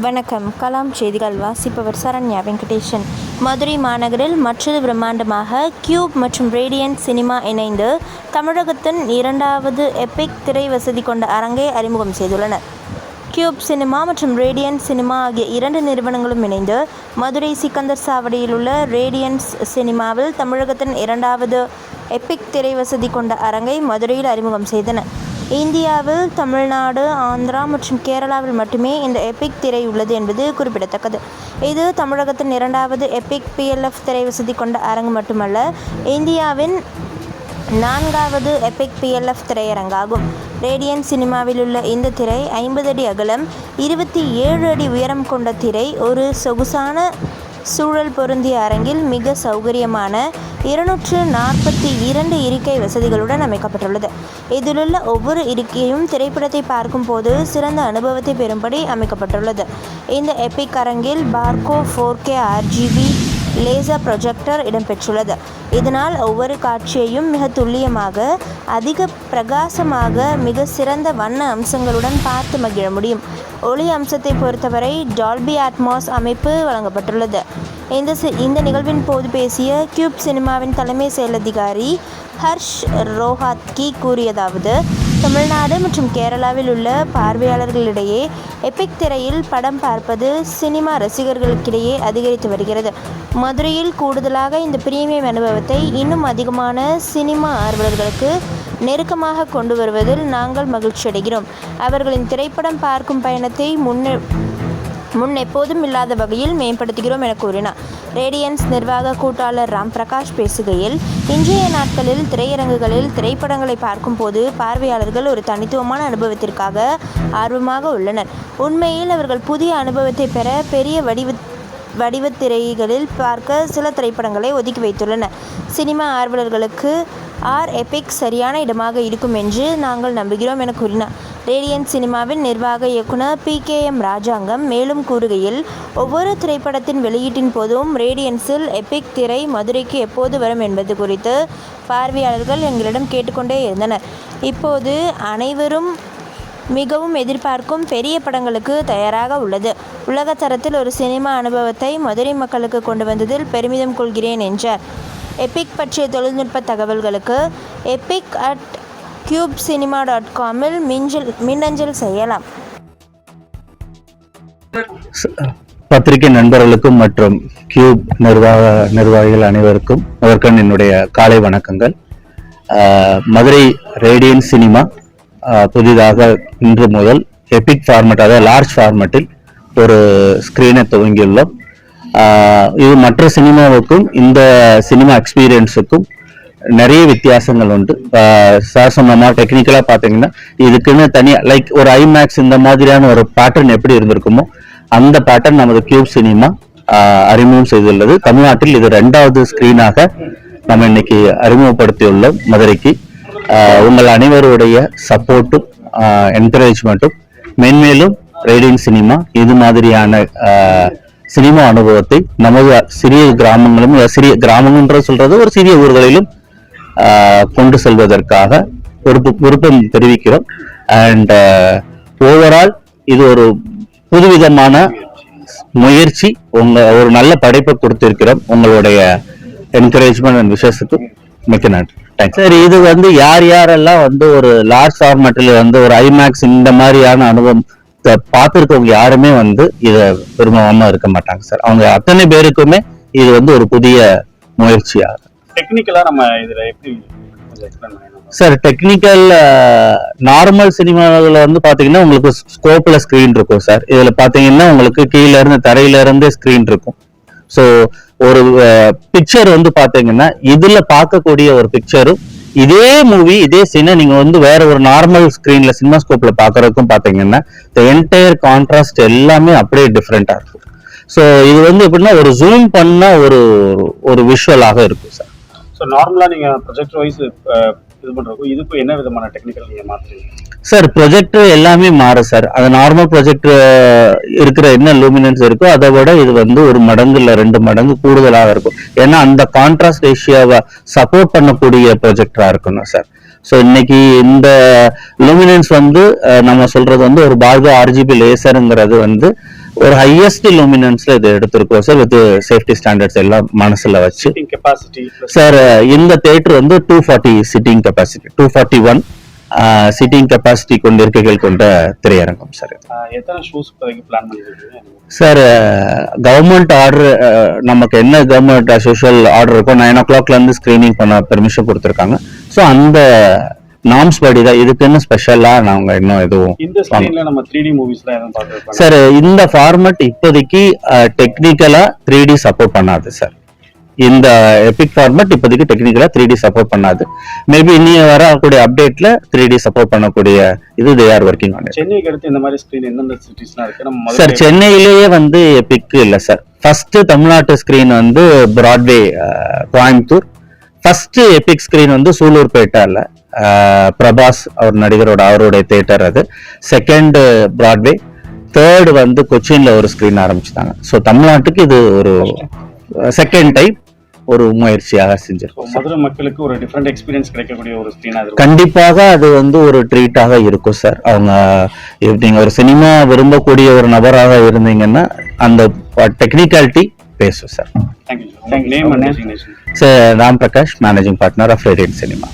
வணக்கம். கலாம் செய்திகள் வாசிப்பவர் சரண்யா வெங்கடேஷன் மதுரை மாநகரில் மற்றொரு பிரம்மாண்டமாக கியூப் மற்றும் ரேடியன்ட் சினிமா இணைந்து தமிழகத்தின் இரண்டாவது எபிக் திரை வசதி கொண்ட அரங்கை அறிமுகம் செய்துள்ளனர் கியூப் சினிமா மற்றும் ரேடியன்ட் சினிமா ஆகிய இரண்டு நிறுவனங்களும் இணைந்து மதுரை சிக்கந்தர் சாவடியில் உள்ள ரேடியன்ஸ் சினிமாவில் தமிழகத்தின் இரண்டாவது எபிக் திரை வசதி கொண்ட அரங்கை மதுரையில் அறிமுகம் செய்தன. இந்தியாவில் தமிழ்நாடு ஆந்திரா மற்றும் கேரளாவில் மட்டுமே இந்த எபிக் திரை உள்ளது என்பது குறிப்பிடத்தக்கது. இது தமிழகத்தின் இரண்டாவது எபிக் பிஎல்எஃப் திரை வசதி கொண்ட அரங்கு மட்டுமல்ல இந்தியாவின் நான்காவது எபிக் பிஎல்எஃப் திரையரங்காகும். ரேடியன் சினிமாவில் உள்ள இந்த திரை ஐம்பது அடி அகலம் இருபத்தி ஏழு அடி உயரம் கொண்ட திரை ஒரு சொகுசான சூழல் பொருந்திய அரங்கில் மிக சௌகரியமான இருநூற்று நாற்பத்தி இரண்டு இருக்கை வசதிகளுடன் அமைக்கப்பட்டுள்ளது. இதிலுள்ள ஒவ்வொரு இருக்கையும் திரைப்படத்தை பார்க்கும்போது சிறந்த அனுபவத்தை பெறும்படி அமைக்கப்பட்டுள்ளது. இந்த எபிக் அரங்கில் Barco four K RGB laser projector இடம்பெற்றுள்ளது. இதனால் ஒவ்வொரு காட்சியையும் மிக துல்லியமாக அதிக பிரகாசமாக மிக சிறந்த வண்ண அம்சங்களுடன் பார்த்து மகிழ முடியும். ஒளி அம்சத்தை பொறுத்தவரை டால்பி அட்மாஸ் அமைப்பு வழங்கப்பட்டுள்ளது. இந்த இந்த நிகழ்வின் போது பேசிய கியூப் சினிமாவின் தலைமை செயலதிகாரி ஹர்ஷ் ரோஹாத்கி கூறியதாவது தமிழ்நாடு மற்றும் கேரளாவில் உள்ள பார்வையாளர்களிடையே எபிக் திரையில் படம் பார்ப்பது சினிமா ரசிகர்களுக்கிடையே அதிகரித்து வருகிறது. மதுரையில் கூடுதலாக இந்த பிரீமியம் அனுபவத்தை இன்னும் அதிகமான சினிமா ஆர்வலர்களுக்கு நெருக்கமாக கொண்டு வருவதில் நாங்கள் மகிழ்ச்சி அடைகிறோம் அவர்களின் திரைப்படம் பார்க்கும் பயணத்தை முன்னே முன் எப்போதும் இல்லாத வகையில் மேம்படுத்துகிறோம் என கூறினார். ரேடியன்ஸ் நிர்வாக கூட்டாளர் ராம் பிரகாஷ் பேசுகையில் இன்றைய நாட்களில் திரையரங்குகளில் திரைப்படங்களை பார்க்கும்போது பார்வையாளர்கள் ஒரு தனித்துவமான அனுபவத்திற்காக ஆர்வமாக உள்ளனர். உண்மையில் அவர்கள் புதிய அனுபவத்தை பெற பெரிய வடிவ வடிவத்திரைகளில் பார்க்க சில திரைப்படங்களை ஒதுக்கி வைத்துள்ளனர். சினிமா ஆர்வலர்களுக்கு ஆர் எபிக் சரியான இடமாக இருக்கும் என்று நாங்கள் நம்புகிறோம் என கூறினார். ரேடியன் சினிமாவின் நிர்வாக இயக்குனர் பி கே எம் ராஜாங்கம் மேலும் கூறுகையில் ஒவ்வொரு திரைப்படத்தின் வெளியீட்டின் போதும் ரேடியன்ஸில் எபிக் திரை மதுரைக்கு எப்போது வரும் என்பது குறித்து பார்வையாளர்கள் எங்களிடம் கேட்டுக்கொண்டே இருந்தனர். இப்போது அனைவரும் மிகவும் எதிர்பார்க்கும் பெரிய படங்களுக்கு தயாராக உள்ளது. உலகத்தரத்தில் ஒரு சினிமா அனுபவத்தை மதுரை மக்களுக்கு கொண்டு வந்ததில் பெருமிதம் கொள்கிறேன் என்றார். எபிக் பற்றிய தொழில்நுட்ப தகவல்களுக்கு Epiq at Qube cinema dot காமில் மிஞ்சல் மின்னஞ்சல் செய்யலாம். பத்திரிகை நண்பர்களுக்கும் மற்றும் கியூப் நிர்வாக நிர்வாகிகள் அனைவருக்கும் முதற்கண் என்னுடைய காலை வணக்கங்கள். மதுரை ரேடியன் சினிமா புதிதாக இன்று முதல் எபிக் ஃபார்மெட் அதாவது லார்ஜ் ஃபார்மெட்டில் ஒரு ஸ்க்ரீனை துவங்கியுள்ளோம். இது மற்ற சினிமாவுக்கும் இந்த சினிமா எக்ஸ்பீரியன்ஸுக்கும் நிறைய வித்தியாசங்கள் உண்டு. சார் சொன்ன மாதிரி டெக்னிக்கலாக பார்த்தீங்கன்னா இதுக்குன்னு தனியாக லைக் ஒரு ஐமேக்ஸ் இந்த மாதிரியான ஒரு பேட்டர்ன் எப்படி இருந்திருக்குமோ அந்த பேட்டர்ன் நமது கியூப் சினிமா அறிமுகம் செய்துள்ளது. தமிழ்நாட்டில் இது ரெண்டாவது ஸ்கிரீனாக நம்ம இன்னைக்கு அறிமுகப்படுத்தியுள்ளோம் மதுரைக்கு. உங்கள் அனைவருடைய சப்போர்ட்டும் என்கரேஜ்மெண்ட்டும் மென்மேலும் ரேடியன் சினிமா இது மாதிரியான சினிமா அனுபவத்தை நமது சிறிய கிராமங்களும் சிறிய கிராமங்கள்ன்ற சொல்றது ஒரு சிறிய ஊர்களிலும் கொண்டு செல்வதற்காக பொறுப்பு விருப்பம் தெரிவிக்கிறோம். அண்ட் ஓவரால் இது ஒரு புதுவிதமான முயற்சி. உங்க ஒரு நல்ல படைப்பை கொடுத்திருக்கிறோம். உங்களுடைய என்கரேஜ்மெண்ட் அண்ட் விஷயத்துக்கு மிக்க நன்றி. தேங்க்ஸ் சரி இது வந்து யார் யாரெல்லாம் வந்து ஒரு லார்ஜ் ஃபார்மேட்டில் வந்து ஒரு ஐமேக்ஸ் இந்த மாதிரியான அனுபவம் பார்த்துருக்கவங்க யாருமே வந்து இதை விரும்பாம இருக்க மாட்டாங்க சார் அவங்க அத்தனை பேருக்குமே இது வந்து ஒரு புதிய முயற்சியாகும் டெக்னிக்கலா நம்ம இதுல எப்படி சார் டெக்னிக்கல் நார்மல் சினிமாவில் வந்து பாத்தீங்கன்னா உங்களுக்கு ஸ்கோப்ல ஸ்கிரீன் இருக்கும் சார். இதுல பாத்தீங்கன்னா உங்களுக்கு கீழ இருந்து தரையில இருந்து ஸ்கிரீன் இருக்கும். ஸோ ஒரு பிக்சர் வந்து பாத்தீங்கன்னா இதுல பார்க்கக்கூடிய ஒரு பிக்சரும் இதே மூவி இதே சீனை நீங்க வந்து வேற ஒரு நார்மல் ஸ்கிரீன்ல சினிமா ஸ்கோப்ல பாக்குறதுக்கும் பாத்தீங்கன்னா த என்டையர் கான்ட்ராஸ்ட் எல்லாமே அப்படியே டிஃப்ரெண்டா இருக்கும். ஸோ இது வந்து எப்படின்னா ஒரு ஜூம் பண்ண ஒரு ஒரு விஷுவலாக இருக்கும் சார். ஸோ நார்மலாக நீங்கள் ப்ரொஜெக்ட் வைஸ் இது பண்றதுக்கும் இதுக்கும் என்ன விதமான டெக்னிக்கல் நீங்கள் மாற்றுறீங்க சார் ப்ரொஜெக்டர் எல்லாமே மாறும் சார் அது நார்மல் ப்ரொஜெக்டர் இருக்கிற என்ன லூமினன்ஸ் இருக்கோ அதை விட இது வந்து ஒரு மடங்கு இல்லை ரெண்டு மடங்கு கூடுதலாக இருக்கும். ஏன்னா அந்த கான்ட்ராஸ்ட் ரேஷியோவை சப்போர்ட் பண்ணக்கூடிய ப்ரொஜெக்டராக இருக்கணும் சார் ஸோ இன்னைக்கு இந்த லூமினன்ஸ் வந்து நம்ம சொல்றது வந்து ஒரு பார்கோ ஆர்ஜிபி லேசருங்கிறது வந்து ஒரு ஹையஸ்ட் லூமினன்ஸ்ல இது எடுத்திருக்கோம் சார் வித் சேஃப்டி ஸ்டாண்டர்ட்ஸ் எல்லாம் மனசுல வச்சு. சார் இந்த தேட்டர் வந்து two forty seating capacity two forty one seating capacity கொண்ட இருக்கைகள் கொண்ட திரையரங்கம் சார் எத்தனை shows plan sir government order நமக்கு என்ன கவர்மெண்ட் அஸ் யூஷுவல் ஆர்டர் இருக்கோ நைன் ஓ கிளாக்ல இருந்து ஸ்கிரீனிங் பண்ண பெர்மிஷன் கொடுத்துருக்காங்க. ஸோ அந்த நார்ம்ஸ் படி தான் இதுக்குன்னு ஸ்பெஷலா நாங்க இன்னும் எதுவும் இந்த நம்ம சார் இந்த ஃபார்மட் இப்போதைக்கு டெக்னிக்கலா த்ரீ டி சப்போர்ட் பண்ணாது சார் இந்த எபிக் ஃபார்மட் இப்போதைக்கு டெக்னிக்கலா த்ரீ டி சப்போர்ட் பண்ணாது. மேபி இனி வரக்கூடிய அப்டேட்ல த்ரீ டி சப்போர்ட் பண்ணக்கூடிய இது தே ஆர் ஒர்க்கிங் ஆன் சென்னைக்கு அடுத்து இந்த மாதிரி ஸ்கிரீன் எந்தெந்த சிட்டிஸ்லாம் இருக்கு? நம்ம சார் சென்னையிலேயே வந்து எபிக் இல்ல சார் ஃபர்ஸ்ட் தமிழ்நாட்டு ஸ்கிரீன் வந்து Broadway Coimbatore. First Epiq screen வந்து சூலூர்பேட்டால அஹ், பிரபாஸ் அவர் நடிகரோட அவருடைய தேட்டர் அது. செகண்ட் பிராட்வே தேர்ட் வந்து கொச்சின்ல ஒரு ஸ்கிரீன் ஆரம்பிச்சுட்டாங்க. ஸோ தமிழ்நாட்டுக்கு இது ஒரு செகண்ட் டைம் ஒரு முயற்சியாக செஞ்சிருக்கோம் மதுரை மக்களுக்கு ஒரு டிஃப்ரெண்ட் எக்ஸ்பீரியன்ஸ் கிடைக்கக்கூடிய ஒரு ஸ்கிரீனா இருக்கும் கண்டிப்பாக அது வந்து ஒரு ட்ரீட்டாக இருக்கும் சார் அவங்க நீங்க ஒரு சினிமா விரும்பக்கூடிய ஒரு நபராக இருந்தீங்கன்னா அந்த டெக்னிக்காலிட்டி பேசும் sir sir Ram Prakash managing partner of Radian cinema